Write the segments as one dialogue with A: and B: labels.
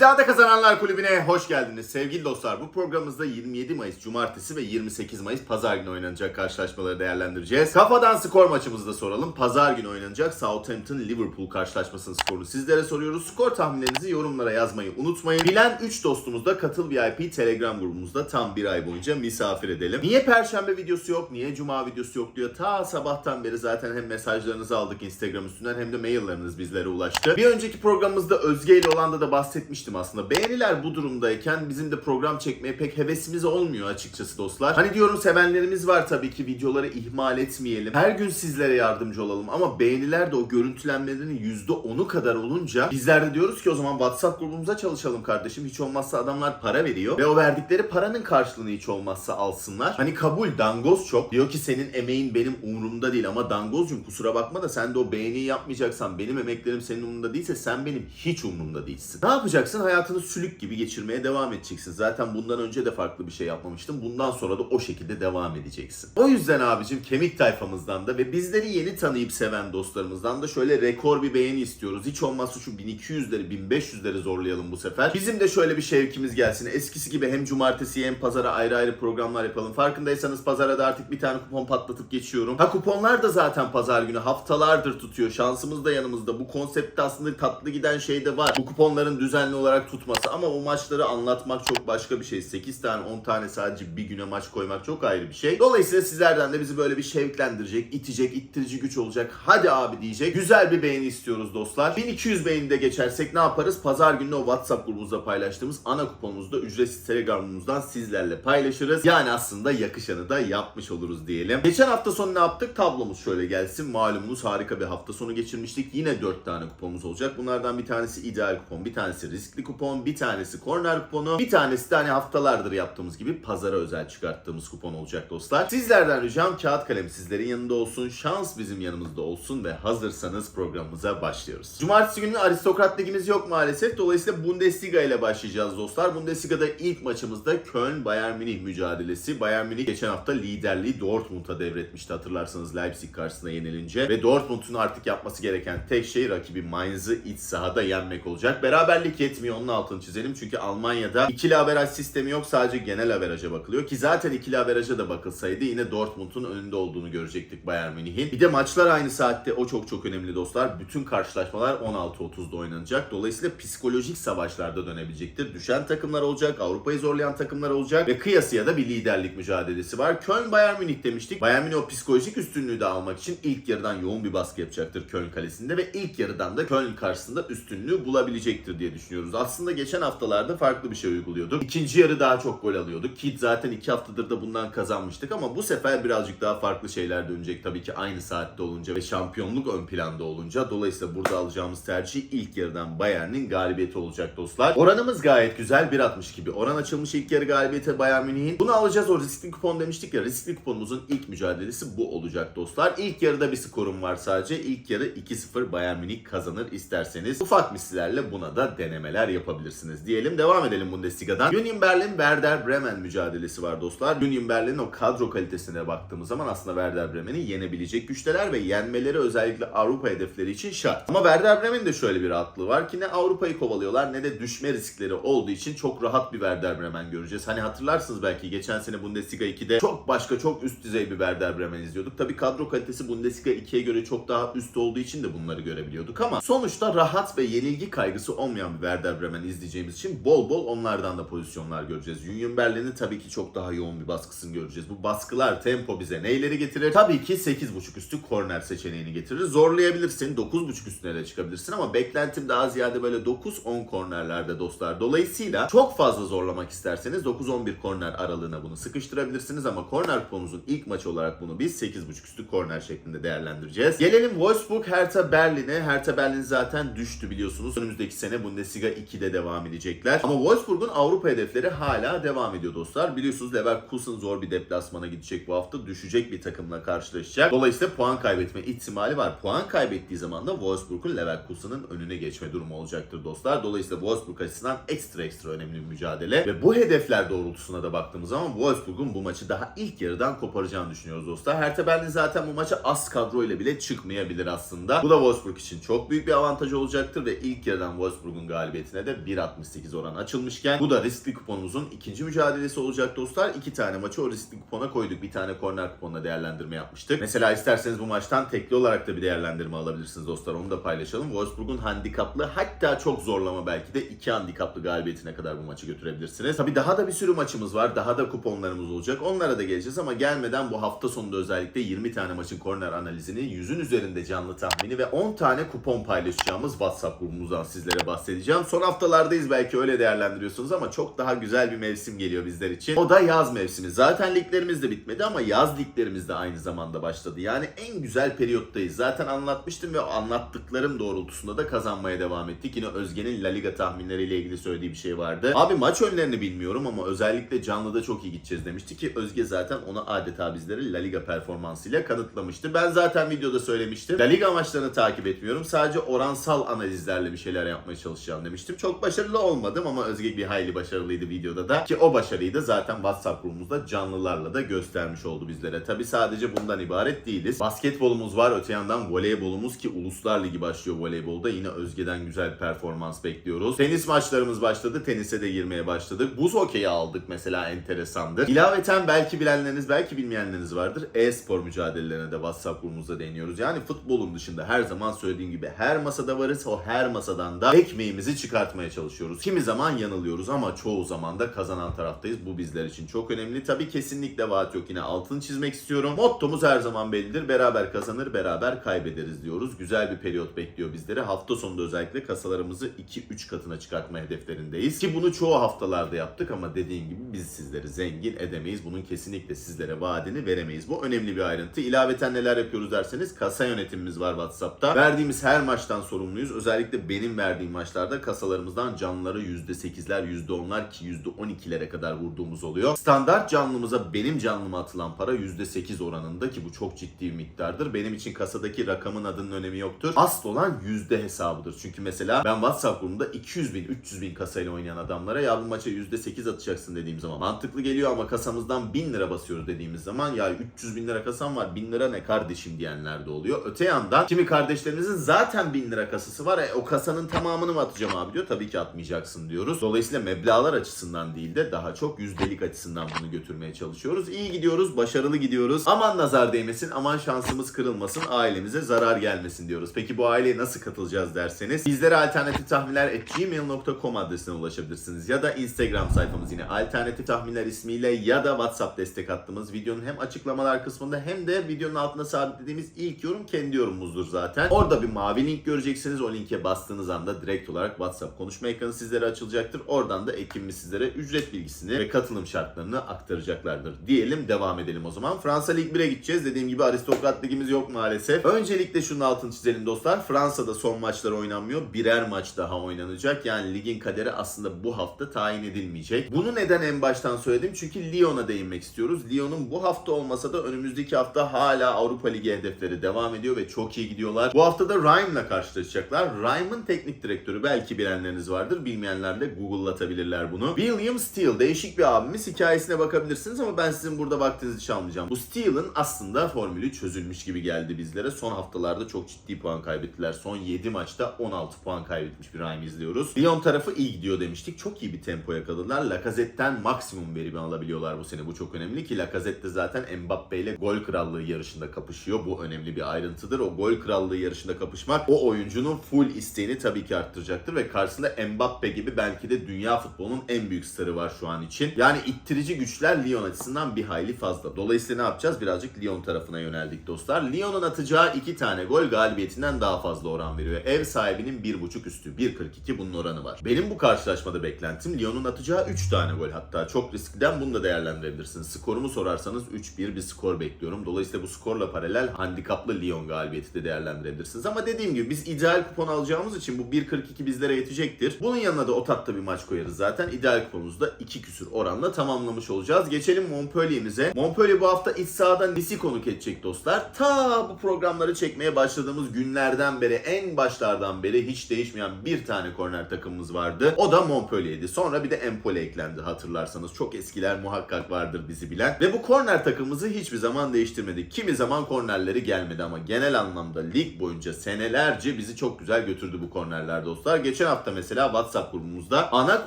A: İddiada Kazananlar Kulübü'ne hoş geldiniz. Sevgili dostlar bu programımızda 27 Mayıs Cumartesi ve 28 Mayıs Pazar günü oynanacak karşılaşmaları değerlendireceğiz. Kafadan skor maçımızı da soralım. Pazar günü oynanacak Southampton-Liverpool karşılaşmasının skorunu sizlere soruyoruz. Skor tahminlerinizi yorumlara yazmayı unutmayın. Bilen 3 dostumuz da Katıl VIP Telegram grubumuzda tam bir ay boyunca misafir edelim. Niye Perşembe videosu yok, niye Cuma videosu yok diyor. Ta sabahtan beri zaten hem mesajlarınızı aldık Instagram üstünden hem de mailleriniz bizlere ulaştı. Bir önceki programımızda Özge ile olanda da bahsetmiştim aslında. Beğeniler bu durumdayken bizim de program çekmeye pek hevesimiz olmuyor açıkçası dostlar. Hani diyorum sevenlerimiz var tabii ki videoları ihmal etmeyelim. Her gün sizlere yardımcı olalım ama beğeniler de o görüntülenmelerin %10'u kadar olunca bizler de diyoruz ki o zaman WhatsApp grubumuza çalışalım kardeşim. Hiç olmazsa adamlar para veriyor ve o verdikleri paranın karşılığını hiç olmazsa alsınlar. Hani kabul dangoz çok. Diyor ki senin emeğin benim umurumda değil ama dangozcum kusura bakma da sen de o beğeniyi yapmayacaksan benim emeklerim senin umurunda değilse sen benim hiç umurumda değilsin. Ne yapacaksın? Hayatını sülük gibi geçirmeye devam edeceksin. Zaten bundan önce de farklı bir şey yapmamıştım. Bundan sonra da o şekilde devam edeceksin. O yüzden abicim kemik tayfamızdan da ve bizleri yeni tanıyıp seven dostlarımızdan da şöyle rekor bir beğeni istiyoruz. Hiç olmazsa şu 1200'leri 1500'leri zorlayalım bu sefer. Bizim de şöyle bir şevkimiz gelsin. Eskisi gibi hem cumartesi hem pazara ayrı ayrı programlar yapalım. Farkındaysanız pazara da artık bir tane kupon patlatıp geçiyorum. Ha kuponlar da zaten pazar günü haftalardır tutuyor. Şansımız da yanımızda. Bu konseptte aslında tatlı giden şey de var. Bu kuponların düzenli olarak tutması ama o maçları anlatmak çok başka bir şey. 8 tane 10 tane sadece bir güne maç koymak çok ayrı bir şey. Dolayısıyla sizlerden de bizi böyle bir şevklendirecek, itecek, ittirici güç olacak. Hadi abi diyecek. Güzel bir beğeni istiyoruz dostlar. 1200 beğeni de geçersek ne yaparız? Pazar günü o WhatsApp grubumuzda paylaştığımız ana kuponumuzda ücretsiz Telegram'ımızdan sizlerle paylaşırız. Yani aslında yakışanı da yapmış oluruz diyelim. Geçen hafta sonu ne yaptık? Tablomuz şöyle gelsin. Malumunuz harika bir hafta sonu geçirmiştik. Yine 4 tane kuponumuz olacak. Bunlardan bir tanesi ideal kupon, bir tanesi riskli kupon, bir tanesi korner kuponu, bir tanesi de hani haftalardır yaptığımız gibi pazara özel çıkarttığımız kupon olacak dostlar. Sizlerden ricam kağıt kalem sizlerin yanında olsun, şans bizim yanımızda olsun ve hazırsanız programımıza başlıyoruz. Cumartesi günü aristokrat ligimiz yok maalesef. Dolayısıyla Bundesliga ile başlayacağız dostlar. Bundesliga'da ilk maçımızda Köln Bayern Münih mücadelesi. Bayern Münih geçen hafta liderliği Dortmund'a devretmişti hatırlarsanız Leipzig karşısında yenilince. Ve Dortmund'un artık yapması gereken tek şey rakibi Mainz'ı iç sahada yenmek olacak. Beraberlik yetmiyor onun altını çizelim. Çünkü Almanya'da ikili averaj sistemi yok sadece genel averaja bakılıyor. Ki zaten ikili averaja da bakılsaydı yine Dortmund'un önünde olduğunu görecektik Bayern Münih'in. Bir de maçlar aynı saatte o çok çok önemli dostlar. Bütün karşılaşmalar 16.30'da oynanacak. Dolayısıyla psikolojik savaşlarda dönebilecektir. Düşen takımlar olacak, Avrupa'yı zorlayan takımlar olacak ve kıyasıya da bir liderlik mücadelesi var. Köln Bayern Münih demiştik. Bayern Münih o psikolojik üstünlüğü de almak için ilk yarıdan yoğun bir baskı yapacaktır Köln kalesinde ve ilk yarıdan da Köln karşısında üstünlüğü bulabilecektir diye düşünüyoruz. Aslında geçen haftalarda farklı bir şey uyguluyorduk. İkinci yarı daha çok gol alıyorduk. Ki zaten iki haftadır da bundan kazanmıştık ama bu sefer birazcık daha farklı şeyler dönecek tabii ki aynı saatte olunca ve şampiyonluk ön planda olunca. Dolayısıyla burada alacağımız tercih ilk yarıdan Bayern'in galibiyeti olacak dostlar. Oranımız gayet güzel 1.62 bir oran açılmış ilk yarı galibiyete Bayern Münih'in. Bunu alacağız o riskli kupon demiştik ya riskli kuponumuzun ilk mücadelesi bu olacak dostlar. İlk yarıda bir skorum var sadece. İlk yarı 2-0 Bayern Münih kazanır isterseniz. Ufak mislilerle buna da denemeler yapabilirsiniz diyelim. Devam edelim Bundesliga'dan. Union Berlin Werder Bremen mücadelesi var dostlar. Union Berlin'in o kadro kalitesine baktığımız zaman aslında Werder Bremen'i yenebilecek güçteler ve yenmeleri özellikle Avrupa hedefleri için şart. Ama Werder Bremen'in de şöyle bir rahatlığı var ki ne Avrupa'yı kovalıyorlar ne de düşme riskleri olduğu için çok rahat bir Werder Bremen göreceğiz. Hani hatırlarsınız belki geçen sene Bundesliga 2'de çok başka çok üst düzey bir Werder Bremen izliyorduk. Tabii kadro kalitesi Bundesliga 2'ye göre çok daha üst olduğu için de bunları görebiliyorduk ama sonuçta rahat ve yenilgi kaygısı olmayan bir Werder Bremen izleyeceğimiz için bol bol onlardan da pozisyonlar göreceğiz. Union Berlin'in tabii ki çok daha yoğun bir baskısını göreceğiz. Bu baskılar tempo bize neyleri getirir? Tabii ki 8.5 üstü korner seçeneğini getirir. Zorlayabilirsin. 9.5 üstüne de çıkabilirsin ama beklentim daha ziyade böyle 9-10 kornerlerde dostlar. Dolayısıyla çok fazla zorlamak isterseniz 9-11 korner aralığına bunu sıkıştırabilirsiniz ama korner kuponumuzun ilk maçı olarak bunu biz 8.5 üstü korner şeklinde değerlendireceğiz. Gelelim Wolfsburg Hertha Berlin'e. Hertha Berlin zaten düştü biliyorsunuz. Önümüzdeki sene Bundesliga 2'de devam edecekler. Ama Wolfsburg'un Avrupa hedefleri hala devam ediyor dostlar. Biliyorsunuz Leverkusen zor bir deplasmana gidecek bu hafta. Düşecek bir takımla karşılaşacak. Dolayısıyla puan kaybetme ihtimali var. Puan kaybettiği zaman da Wolfsburg'un Leverkusen'ın önüne geçme durumu olacaktır dostlar. Dolayısıyla Wolfsburg açısından ekstra ekstra önemli bir mücadele. Ve bu hedefler doğrultusuna da baktığımız zaman Wolfsburg'un bu maçı daha ilk yarıdan koparacağını düşünüyoruz dostlar. Hertha Berlin zaten bu maça az kadro ile bile çıkmayabilir aslında. Bu da Wolfsburg için çok büyük bir avantaj olacaktır ve ilk yarıdan Wolfsburg'un galibiyeti galibiyetine de 1.68 oran açılmışken bu da riskli kuponumuzun ikinci mücadelesi olacak dostlar. İki tane maçı o riskli kupona koyduk. Bir tane korner kuponuna değerlendirme yapmıştık. Mesela isterseniz bu maçtan tekli olarak da bir değerlendirme alabilirsiniz dostlar. Onu da paylaşalım. Wolfsburg'un handikaplı hatta çok zorlama belki de iki handikaplı galibiyetine kadar bu maçı götürebilirsiniz. Tabi daha da bir sürü maçımız var. Daha da kuponlarımız olacak. Onlara da geleceğiz ama gelmeden bu hafta sonunda özellikle 20 tane maçın korner analizini, 100'ün üzerinde canlı tahmini ve 10 tane kupon paylaşacağımız WhatsApp grubumuzdan sizlere bahsedeceğim. Son haftalardayız belki öyle değerlendiriyorsunuz ama çok daha güzel bir mevsim geliyor bizler için. O da yaz mevsimi. Zaten liglerimiz de bitmedi ama yaz liglerimiz de aynı zamanda başladı. Yani en güzel periyottayız. Zaten anlatmıştım ve anlattıklarım doğrultusunda da kazanmaya devam ettik. Yine Özge'nin La Liga tahminleriyle ilgili söylediği bir şey vardı. Abi maç önlerini bilmiyorum ama özellikle canlıda çok iyi gideceğiz demişti ki Özge zaten ona adeta bizleri La Liga performansıyla kanıtlamıştı. Ben zaten videoda söylemiştim. La Liga maçlarını takip etmiyorum. Sadece oransal analizlerle bir şeyler yapmaya çalışacağım demiştim. Çok başarılı olmadım ama Özge bir hayli başarılıydı videoda da. Ki o başarıyı da zaten WhatsApp grubumuzda canlılarla da göstermiş oldu bizlere. Tabi sadece bundan ibaret değiliz. Basketbolumuz var. Öte yandan voleybolumuz ki Uluslar Ligi başlıyor voleybolda. Yine Özge'den güzel performans bekliyoruz. Tenis maçlarımız başladı. Tenise de girmeye başladık. Buz hokeyi aldık mesela enteresandır. İlaveten belki bilenleriniz belki bilmeyenleriniz vardır. E-spor mücadelelerine de WhatsApp grubumuzda değiniyoruz. Yani futbolun dışında her zaman söylediğim gibi her masada varız. O her masadan da ekmeğimizi çıkartmaya çalışıyoruz. Kimi zaman yanılıyoruz ama çoğu zaman da kazanan taraftayız. Bu bizler için çok önemli. Tabii kesinlikle vaat yok. Yine altını çizmek istiyorum. Mottomuz her zaman bellidir. Beraber kazanır, beraber kaybederiz diyoruz. Güzel bir periyot bekliyor bizleri. Hafta sonunda özellikle kasalarımızı 2-3 katına çıkartma hedeflerindeyiz. Ki bunu çoğu haftalarda yaptık ama dediğim gibi biz sizleri zengin edemeyiz. Bunun kesinlikle sizlere vaadini veremeyiz. Bu önemli bir ayrıntı. İlaveten neler yapıyoruz derseniz kasa yönetimimiz var WhatsApp'ta. Verdiğimiz her maçtan sorumluyuz. Özellikle benim verdiğim maçlarda kasalarımızdan canlıları %8'ler, %10'lar ki %12'lere kadar vurduğumuz oluyor. Standart canlımıza benim canlıma atılan para %8 oranında ki bu çok ciddi bir miktardır. Benim için kasadaki rakamın adının önemi yoktur. Asıl olan yüzde hesabıdır. Çünkü mesela ben WhatsApp grubunda 200 bin, 300 bin kasayla oynayan adamlara ya bu maça %8 atacaksın dediğim zaman mantıklı geliyor ama kasamızdan 1000 lira basıyoruz dediğimiz zaman ya 300 bin lira kasam var 1000 lira ne kardeşim diyenler de oluyor. Öte yandan kimi kardeşlerimizin zaten 1000 lira kasası var. E, o kasanın tamamını mı atacağım abi diyor. Tabii ki atmayacaksın diyoruz. Dolayısıyla meblağlar açısından değil de daha çok yüzdelik açısından bunu götürmeye çalışıyoruz. İyi gidiyoruz, başarılı gidiyoruz. Aman nazar değmesin, aman şansımız kırılmasın, ailemize zarar gelmesin diyoruz. Peki bu aileye nasıl katılacağız derseniz bizlere alternatif tahminler gmail.com adresine ulaşabilirsiniz. Ya da Instagram sayfamız yine alternatif tahminler ismiyle ya da WhatsApp destek attığımız videonun hem açıklamalar kısmında hem de videonun altına sabitlediğimiz ilk yorum kendi yorumumuzdur zaten. Orada bir mavi link göreceksiniz. O linke bastığınız anda direkt olarak WhatsApp konuşma ekranı sizlere açılacaktır. Oradan da ekibimiz sizlere ücret bilgisini ve katılım şartlarını aktaracaklardır. Diyelim devam edelim o zaman. Fransa Lig 1'e gideceğiz. Dediğim gibi aristokrat ligimiz yok maalesef. Öncelikle şunun altını çizelim dostlar. Fransa'da son maçlar oynanmıyor. Birer maç daha oynanacak. Yani ligin kaderi aslında bu hafta tayin edilmeyecek. Bunu neden en baştan söyledim? Çünkü Lyon'a değinmek istiyoruz. Lyon'un bu hafta olmasa da önümüzdeki hafta hala Avrupa Ligi hedefleri devam ediyor ve çok iyi gidiyorlar. Bu hafta da Reimm'la karşılaşacaklar. Reimm'in teknik direktörü belki bilenleriniz vardır. Bilmeyenler de Google'latabilirler bunu. William Steele değişik bir abimiz. Hikayesine bakabilirsiniz ama ben sizin burada vaktinizi çalmayacağım. Bu Steele'ın aslında formülü çözülmüş gibi geldi bizlere. Son haftalarda çok ciddi puan kaybettiler. Son 7 maçta 16 puan kaybetmiş bir Reimm izliyoruz. Lyon tarafı iyi gidiyor demiştik. Çok iyi bir tempo yakaladılar. Lacazette'den maksimum verimi alabiliyorlar bu sene. Bu çok önemli ki Lacazette de zaten Mbappe ile gol krallığı yarışında kapışıyor. Bu önemli bir ayrıntıdır. O gol krallığı yarışında kapışmak o oyuncunun full isteğini tabii ki arttıracaktır ve karşısında Mbappe gibi belki de dünya futbolunun en büyük starı var şu an için. Yani ittirici güçler Lyon açısından bir hayli fazla. Dolayısıyla ne yapacağız? Birazcık Lyon tarafına yöneldik dostlar. Lyon'un atacağı iki tane gol galibiyetinden daha fazla oran veriyor. Ev sahibinin 1.5 üstü 1.42 bunun oranı var. Benim bu karşılaşmada beklentim Lyon'un atacağı 3 tane gol. Hatta çok riskliden bunu da değerlendirebilirsiniz. Skorumu sorarsanız 3-1 bir skor bekliyorum. Dolayısıyla bu skorla paralel handikaplı Lyon galibiyeti de değerlendirebilirsiniz. Ama dediğim gibi biz ideal kupon alacağımız için bu 1.42 bizlere yetecektir. Bunun yanına da o tatta bir maç koyarız zaten. İdeal kuponumuzda 2 küsür oranla tamamlamış olacağız. Geçelim Montpellier'imize. Montpellier bu hafta iç sahada Nice'i konuk edecek dostlar. Ta bu programları çekmeye başladığımız günlerden beri en başlardan beri hiç değişmeyen bir tane korner takımımız vardı. O da Montpellier'di. Sonra bir de Empoli eklendi hatırlarsanız. Çok eskiler muhakkak vardır bizi bilen. Ve bu korner takımımızı hiçbir zaman değiştirmedik. Kimi zaman kornerleri gelmedi ama genel anlamda lig boyunca senelerce bizi çok güzel götürdü bu kornerler dostlar. Geçen hafta hafta mesela WhatsApp grubumuzda ana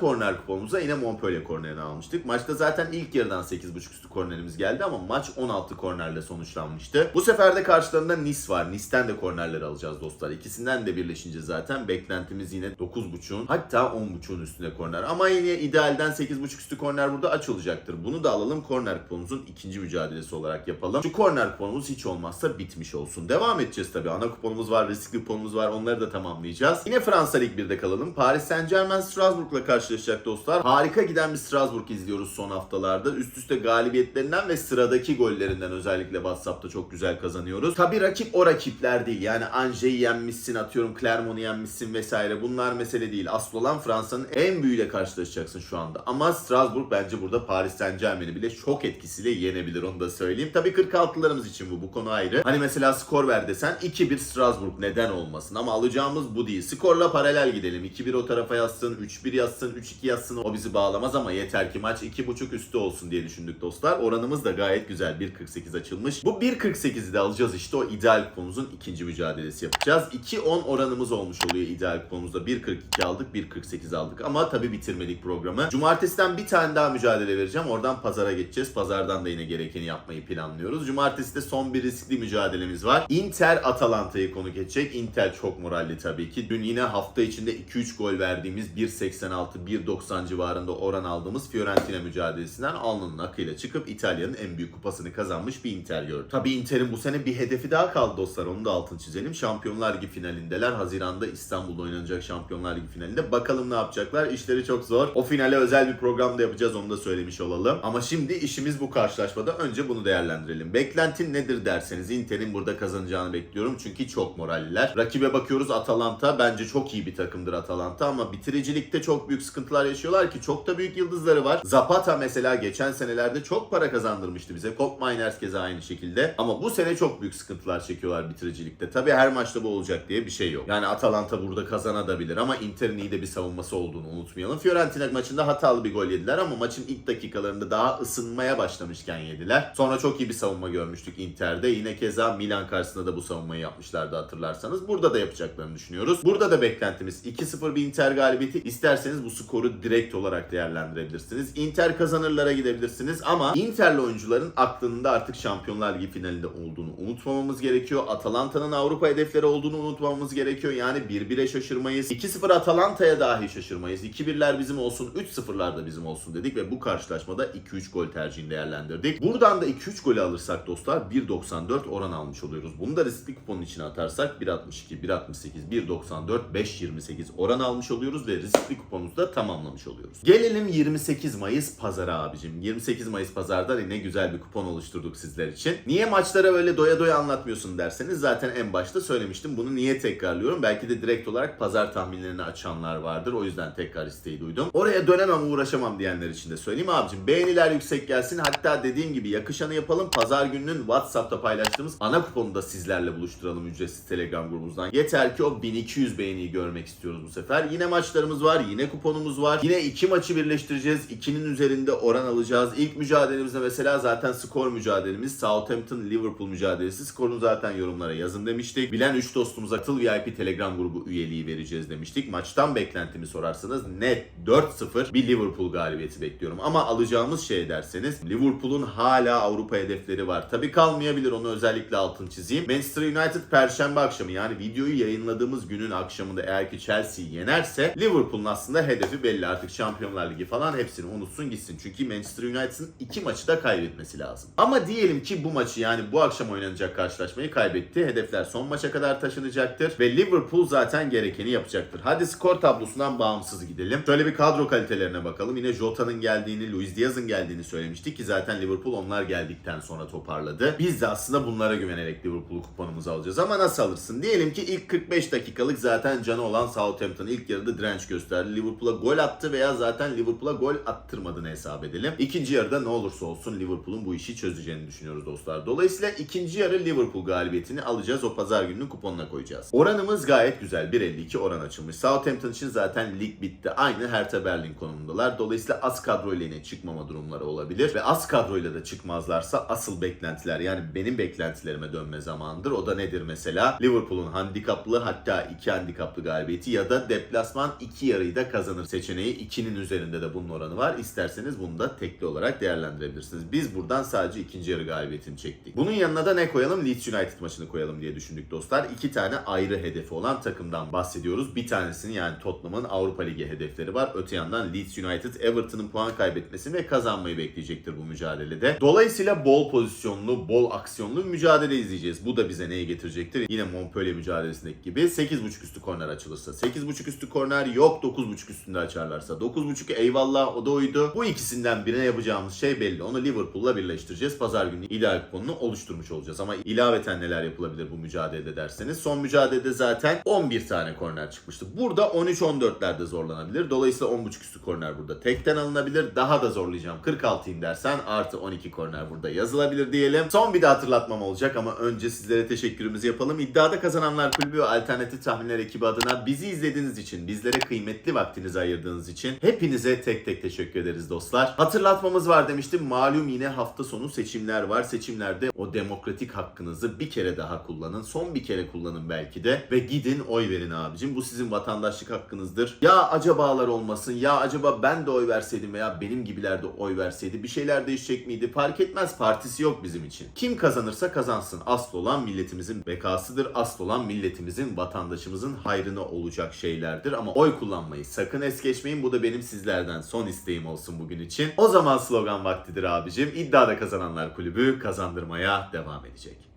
A: korner kuponumuza yine Montpellier kornerini almıştık. Maçta zaten ilk yarıdan 8.5 üstü kornerimiz geldi ama maç 16 kornerle sonuçlanmıştı. Bu sefer de karşılarında Nice var. Nice'ten de kornerler alacağız dostlar. İkisinden de birleşince zaten beklentimiz yine 9.5'un hatta 10.5'un üstünde korner. Ama yine idealden 8.5 üstü korner burada açılacaktır. Bunu da alalım korner kuponumuzun ikinci mücadelesi olarak yapalım. Şu korner kuponumuz hiç olmazsa bitmiş olsun. Devam edeceğiz tabii. Ana kuponumuz var, riskli kuponumuz var. Onları da tamamlayacağız. Yine Fransa Lig 1'de kalalım. Paris Saint Germain Strasbourg'la karşılaşacak dostlar. Harika giden bir Strasbourg izliyoruz son haftalarda. Üst üste galibiyetlerinden ve sıradaki gollerinden özellikle WhatsApp'ta çok güzel kazanıyoruz. Tabii rakip o rakipler değil. Yani Angers yenmişsin, atıyorum Clermont'u yenmişsin vesaire. Bunlar mesele değil. Asıl olan Fransa'nın en büyüğüyle karşılaşacaksın şu anda. Ama Strasbourg bence burada Paris Saint Germain'i bile şok etkisiyle yenebilir onu da söyleyeyim. Tabii 46'larımız için bu. Bu konu ayrı. Hani mesela skor ver desen 2-1 Strasbourg neden olmasın? Ama alacağımız bu değil. Skorla paralel gidelim. 2-1 o tarafa yazsın, 3-1 yazsın, 3-2 yazsın. O bizi bağlamaz ama yeter ki maç 2.5 üstü olsun diye düşündük dostlar. Oranımız da gayet güzel. 1.48 açılmış. Bu 1.48'i de alacağız işte o ideal kuponumuzun ikinci mücadelesi yapacağız. 2-10 oranımız olmuş oluyor ideal kuponumuzda. 1.42 aldık, 1.48 aldık ama tabii bitirmedik programı. Cumartesiden bir tane daha mücadele vereceğim. Oradan pazara geçeceğiz. Pazardan da yine gerekeni yapmayı planlıyoruz. Cumartesi de son bir riskli mücadelemiz var. Inter Atalanta'yı konuk edecek. Inter çok moralli tabii ki. Dün yine hafta içinde 2-3 gol verdiğimiz 1.86-1.90 civarında oran aldığımız Fiorentina mücadelesinden alnının akıyla çıkıp İtalya'nın en büyük kupasını kazanmış bir Inter gördük. Tabii Inter'in bu sene bir hedefi daha kaldı dostlar. Onu da altını çizelim. Şampiyonlar Ligi finalindeler. Haziran'da İstanbul'da oynanacak Şampiyonlar Ligi finalinde. Bakalım ne yapacaklar. İşleri çok zor. O finale özel bir programda yapacağız. Onu da söylemiş olalım. Ama şimdi işimiz bu karşılaşmada. Önce bunu değerlendirelim. Beklentin nedir derseniz Inter'in burada kazanacağını bekliyorum. Çünkü çok moralliler. Rakibe bakıyoruz Atalanta. Bence çok iyi bir takımdır Atalanta ama bitiricilikte çok büyük sıkıntılar yaşıyorlar ki çok da büyük yıldızları var. Zapata mesela geçen senelerde çok para kazandırmıştı bize. Kopp Miners keza aynı şekilde. Ama bu sene çok büyük sıkıntılar çekiyorlar bitiricilikte. Tabii her maçta bu olacak diye bir şey yok. Yani Atalanta burada kazanabilir ama Inter'in iyi de bir savunması olduğunu unutmayalım. Fiorentina maçında hatalı bir gol yediler ama maçın ilk dakikalarında daha ısınmaya başlamışken yediler. Sonra çok iyi bir savunma görmüştük Inter'de. Yine keza Milan karşısında da bu savunmayı yapmışlardı hatırlarsanız. Burada da yapacaklarını düşünüyoruz. Burada da beklentimiz 2-0 bir Inter galibiyeti. İsterseniz bu skoru direkt olarak değerlendirebilirsiniz. Inter kazanırlara gidebilirsiniz ama Inter'li oyuncuların aklında artık Şampiyonlar Ligi finalinde olduğunu unutmamamız gerekiyor. Atalanta'nın Avrupa hedefleri olduğunu unutmamamız gerekiyor. Yani 1-1'e şaşırmayız. 2-0 Atalanta'ya dahi şaşırmayız. 2-1'ler bizim olsun, 3-0'lar da bizim olsun dedik ve bu karşılaşmada 2-3 gol tercihini değerlendirdik. Buradan da 2-3 golü alırsak dostlar 1.94 oran almış oluyoruz. Bunu da riskli kuponun içine atarsak 1.62, 1.68, 1.94, 5.28 oran almış oluyoruz ve riskli kuponumuzu da tamamlamış oluyoruz. Gelelim 28 Mayıs pazara abicim. 28 Mayıs pazarda yine güzel bir kupon oluşturduk sizler için. Niye maçlara öyle doya doya anlatmıyorsun derseniz zaten en başta söylemiştim. Bunu niye tekrarlıyorum? Belki de direkt olarak pazar tahminlerini açanlar vardır. O yüzden tekrar isteği duydum. Oraya dönemem uğraşamam diyenler için de söyleyeyim abicim. Beğeniler yüksek gelsin. Hatta dediğim gibi yakışanı yapalım. Pazar gününün WhatsApp'ta paylaştığımız ana kuponu da sizlerle buluşturalım ücretsiz Telegram grubumuzdan. Yeter ki o 1200 beğeniyi görmek istiyoruz bu sefer. Yine maçlarımız var. Yine kuponumuz var. Yine iki maçı birleştireceğiz. İkinin üzerinde oran alacağız. İlk mücadelemizde mesela zaten skor mücadelemiz Southampton Liverpool mücadelesi. Skorunu zaten yorumlara yazın demiştik. Bilen 3 dostumuza Atıl VIP Telegram grubu üyeliği vereceğiz demiştik. Maçtan beklentimi sorarsanız net 4-0 bir Liverpool galibiyeti bekliyorum. Ama alacağımız şey derseniz Liverpool'un hala Avrupa hedefleri var. Tabii kalmayabilir onu özellikle altın çizeyim. Manchester United perşembe akşamı yani videoyu yayınladığımız günün akşamında eğer ki Chelsea'yi yenerse Liverpool'un aslında hedefi belli artık Şampiyonlar Ligi falan hepsini unutsun gitsin. Çünkü Manchester United'ın iki maçı da kaybetmesi lazım. Ama diyelim ki bu maçı yani bu akşam oynanacak karşılaşmayı kaybetti. Hedefler son maça kadar taşınacaktır ve Liverpool zaten gerekeni yapacaktır. Hadi skor tablosundan bağımsız gidelim. Şöyle bir kadro kalitelerine bakalım. Yine Jota'nın geldiğini, Luis Diaz'ın geldiğini söylemiştik ki zaten Liverpool onlar geldikten sonra toparladı. Biz de aslında bunlara güvenerek Liverpool'u kuponumuzu alacağız. Ama nasıl alırsın? Diyelim ki ilk 45 dakikalık zaten canı olan Southampton ilk yarıda direnç gösterdi. Liverpool'a gol attı veya zaten Liverpool'a gol attırmadığını hesap edelim. İkinci yarıda ne olursa olsun Liverpool'un bu işi çözeceğini düşünüyoruz dostlar. Dolayısıyla ikinci yarı Liverpool galibiyetini alacağız. O pazar gününün kuponuna koyacağız. Oranımız gayet güzel. 1.52 oran açılmış. Southampton için zaten lig bitti. Aynı Hertha Berlin konumundalar. Dolayısıyla az kadroyla yine çıkmama durumları olabilir. Ve az kadroyla da çıkmazlarsa asıl beklentiler yani benim beklentilerime dönme zamanıdır. O da nedir mesela? Liverpool'un handikaplı hatta iki handikaplı galibiyeti ya da deplasman iki yarıyı da kazanır seçeneği 2'nin üzerinde de bunun oranı var. İsterseniz bunu da tekli olarak değerlendirebilirsiniz. Biz buradan sadece ikinci yarı galibiyetini çektik. Bunun yanına da ne koyalım? Leeds United maçını koyalım diye düşündük dostlar. İki tane ayrı hedefi olan takımdan bahsediyoruz. Bir tanesinin yani Tottenham'ın Avrupa Ligi hedefleri var. Öte yandan Leeds United Everton'ın puan kaybetmesi ve kazanmayı bekleyecektir bu mücadelede. Dolayısıyla bol pozisyonlu, bol aksiyonlu mücadele izleyeceğiz. Bu da bize neyi getirecektir? Yine Montpellier mücadelesindeki gibi 8.5 üstü korner açılırsa. 8.5 üstü korner yok 9.5 üstünde açarlarsa. 9.5 eyvallah o da oydu. Bu ikisinden birine yapacağımız şey belli. Onu Liverpool'la birleştireceğiz. Pazar günü ideal kuponunu oluşturmuş olacağız. Ama ilaveten neler yapılabilir bu mücadelede derseniz. Son mücadelede zaten 11 tane korner çıkmıştı. Burada 13-14'lerde zorlanabilir. Dolayısıyla 10.5 üstü korner burada tekten alınabilir. Daha da zorlayacağım. 46'yım dersen artı 12 korner burada yazılabilir diyelim. Son bir de hatırlatmam olacak ama önce sizlere teşekkürümüzü yapalım. İddiada Kazananlar Kulübü Alternatif Tahminler ekibi adına bizi izlediğiniz için, bizlere kıymetli vaktinizi ayırdığınız için hepinize tek tek teşekkür ederiz dostlar. Hatırlatmamız var demiştim. Malum yine hafta sonu seçimler var. Seçimlerde o demokratik hakkınızı bir kere daha kullanın. Son bir kere kullanın belki de ve gidin oy verin abicim. Bu sizin vatandaşlık hakkınızdır. Ya acabalar olmasın ya acaba ben de oy verseydim veya benim gibiler de oy verseydi bir şeyler değişecek miydi? Fark etmez partisi yok bizim için. Kim kazanırsa kazansın. Asıl olan milletimizin bekasıdır. Asıl olan milletimizin, vatandaşımızın hayrına olacak şeylerdir. Ama oy kullanmayı sakın es geçmeyin. Bu da benim sizlerden son isteğim olsun bugün için. O zaman slogan vaktidir abicim. İddiada kazananlar kulübü kazandırmaya devam edecek.